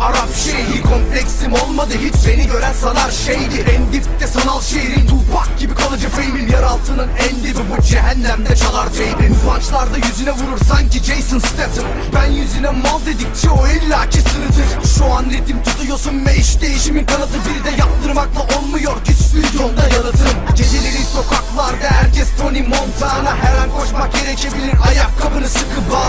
Arap şeyhi. Kompleksim olmadı hiç beni gören sanar şeydi. En dipte sanal şehrin Tupac gibi kalıcı fame'im Yer altının en dibi. Bu cehennemde çalar teybim punchlarda yüzüne vurur sanki Jason Statham. Ben yüzüne mal dedikçe o illaki sırıtır. Şu an ritim tutuyorsun ve iş değişimin kanıtı. Bir de yaptırmakla olmuyor güçlü yolda yanıtım Geceleri sokaklarda herkes Tony Montana. Her an koşmak gerekebilir. Ayakkabını sıkı beğen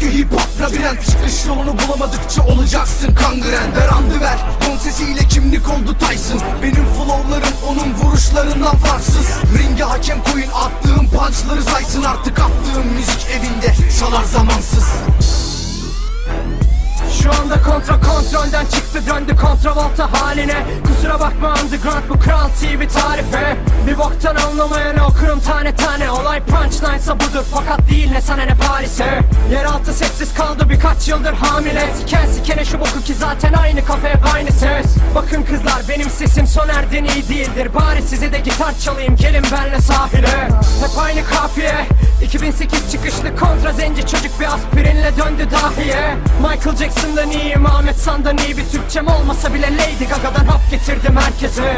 çünkü hip hop labirent Çıkış yolunu bulamadıkça olacaksın kangren. Ver ver ton sesiyle kimlik oldu Tyson. Benim flowlarım onun vuruşlarından farksız. Ringe hakem koyun attığım punchları saysın. Artık attığım müzik evinde çalar zamansız. Şu anda kontra kontrolden çıktı döndü kontravolta haline. Kusura bakma underground bu Kral TV tarifi. Bir boktan anlamayanı okurum tane tane. Olay punchline'sa budur fakat değil ne sana ne Paris'e kaldı birkaç yıldır hamile. Siken sikene şu boku ki zaten aynı hep aynı ses. Bakın kızlar benim sesim Soner'den iyi değildir. Bari size de gitar çalayım gelin benle sahile. Hep aynı kafiye. 2008 çıkışlı kontra zenci çocuk bir aspirinle döndü dahiye. Michael Jackson'dan iyiyim Ahmet San'dan iyi bir Türkçem olmasa bile Lady Gaga'dan hap getirdim herkese